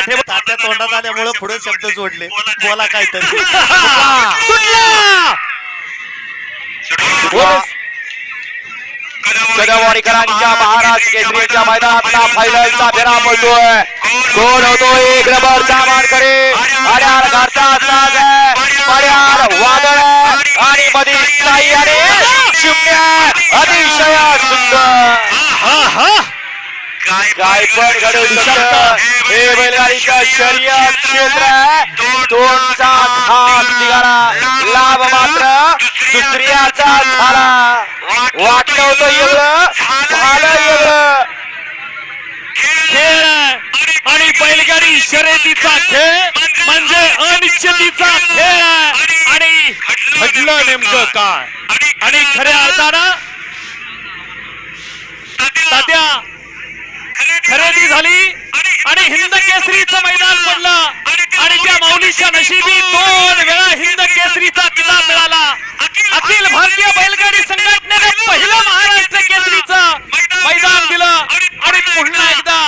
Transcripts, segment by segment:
लक्षात ठेवा तात्या तोंडात आल्यामुळे पुढे शब्द जोडले. बोला काहीतरी. सुटला बोल. कदमवाडीकरांच्या महाराज केसरीच्या मैदानातला फायनलचा फेरा पडतोय. गोल होतो एक रबरचा मानकरी अड्यार घरचा साज आहे. पड्यार वादळ. आणि मध्ये साई आणि शून्य. अतिशय सुंदर. काय पण घडू शकतं हे बैलगाडीचं शर्यत क्षेत्र आहे दोनचा हात निघाला लाभ मात्र दुसऱ्याचा झाला वाटलं होतं एवढं झालं एवढं खेळ. आणि बैलगाडी शर्यतीचा खेळ म्हणजे अनिश्चितीचा खेळ. आणि घडलं नेमकं काय आणि खऱ्या अर्थानं तात्या खरेदी झाली आणि हिंद केसरीचं मैदान पडलं. आणि त्या माऊलीच्या नशिबी दोन वेळा हिंद केसरीचा किताब मिळाला. अखिल भारतीय बैलगाडी संघटनेने पहिलं महाराष्ट्र केसरीचं मैदान दिलं. आणि पुन्हा एकदा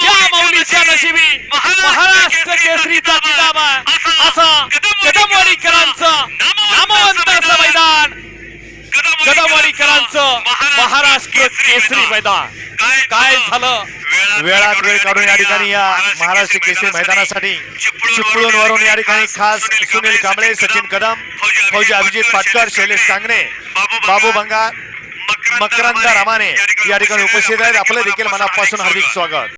त्या माऊलीच्या नशिबी महाराष्ट्र केसरीचा किताब असं कदमवाडीकरांचं नामवंत असं मैदान. कदमवाडीकरांचं महाराष्ट्र केसरी मैदान. काय झालं? वेळात वेळ काढून या ठिकाणी या महाराष्ट्र केसरी मैदानासाठी. चिपळूण वरून या ठिकाणी खास सुनील कांबळे सचिन कदम फौजी अभिजित पाटकर शैलेश कांगणे बाबू बंगार मकरंद रामाने या ठिकाणी उपस्थित आहेत. आपलं देखील मनापासून हार्दिक स्वागत.